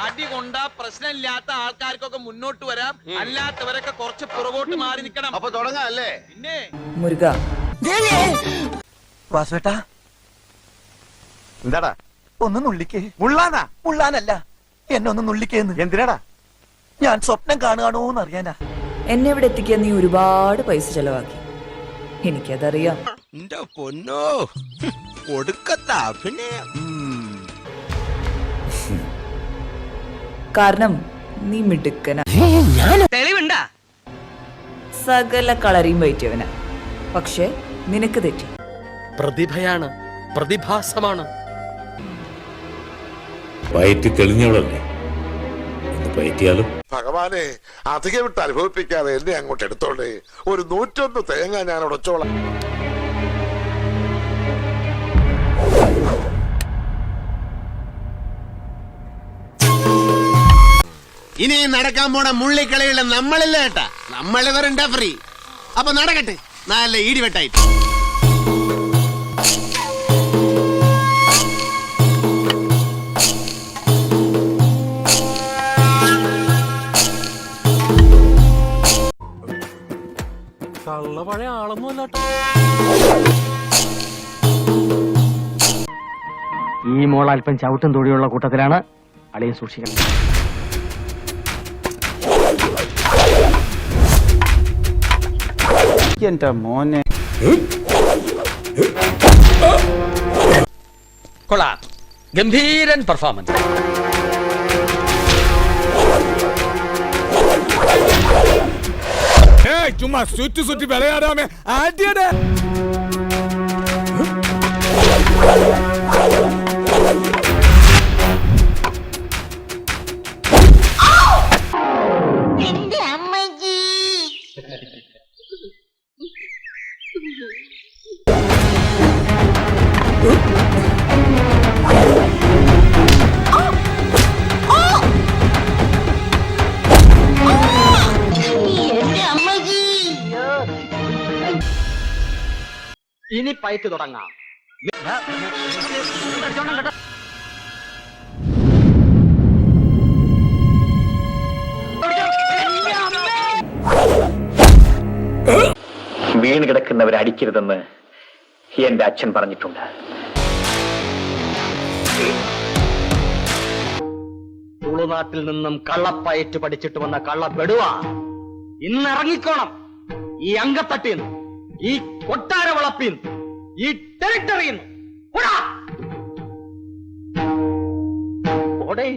അടി കൊണ്ട പ്രശ്നമില്ലാത്ത ആൾക്കാർക്കൊക്കെ മുന്നോട്ട് വരാം. അല്ലാത്തവരൊക്കെ കുറച്ച് പുറകോട്ട് മാറി നിൽക്കണം. അപ്പൊ തുടങ്ങാല്ലേ പിന്നെ മുരുക. വാസുവേട്ടാ. എന്താടാ? ഒന്ന് നുള്ളിക്കേ. മുള്ളാനാ? മുള്ളാനല്ല. എന്നെ ഒന്ന് നുള്ളിക്കേന്ന്. എന്തിനാടാ? ഞാൻ സ്വപ്നം കാണുകയാണോന്ന് അറിയാനാ എന്നെ ഇവിടെ എത്തിക്കാൻ നീ ഒരുപാട് പൈസ ചെലവാക്കി. എനിക്കതറിയാം. പൊന്നോ. ഒടുക്കത്ത അഭിനയം. കാരണം നീ മിടുക്കന. സകല കളറിയും പറ്റിയവന പക്ഷെ നിനക്ക് തെറ്റി. പ്രതിഭയാണ് പ്രതിഭാസമാണ്. വയറ്റി തെളിഞ്ഞവളല്ലേ? പയറ്റിയാലും. ഭഗവാനെ അധികം വിട്ട് അനുഭവിപ്പിക്കാതെ എന്നെ അങ്ങോട്ട് എടുത്തോളേ. ഒരു നൂറ്റൊന്ന് തേങ്ങ ഞാൻ ഉടച്ചോളാം ഇനി നടക്കാൻ പോണ മുള്ളിക്കളിയുള്ള നമ്മളില്ല കേട്ടാ നമ്മളിവരും ഫ്രീ അപ്പൊ നടക്കട്ടെ. നല്ല ഈടിവെട്ടായിട്ട് കള്ള പഴയ ഈ മോൾ അല്പം ചവിട്ടും തൊടിയുള്ള കൂട്ടത്തിലാണ് അളിയെ സൂക്ഷിക്കണം കൊള്ളാം. ഗംഭീരൻ പെർഫോമൻസ് ചുമ്മാ സുറ്റി സുറ്റി വിളയാടാമേ ആദ്യടെ. ഇനി പയറ്റ് തുടങ്ങാം. വീണ് കിടക്കുന്നവരെ അടിക്കരുതെന്ന് എന്റെ അച്ഛൻ പറഞ്ഞിട്ടുണ്ട്. തുളുനാട്ടിൽ നിന്നും കള്ളപ്പയറ്റ് പഠിച്ചിട്ട് വന്ന കള്ളപ്പെടുവാ ഇന്ന് ഇറങ്ങിക്കോണം ഈ അങ്കത്തട്ടിന്ന് ഈ കൊട്ടാര വളപ്പിന്ന് ഈ ടെറിട്ടറിന്ന് ഓടേ.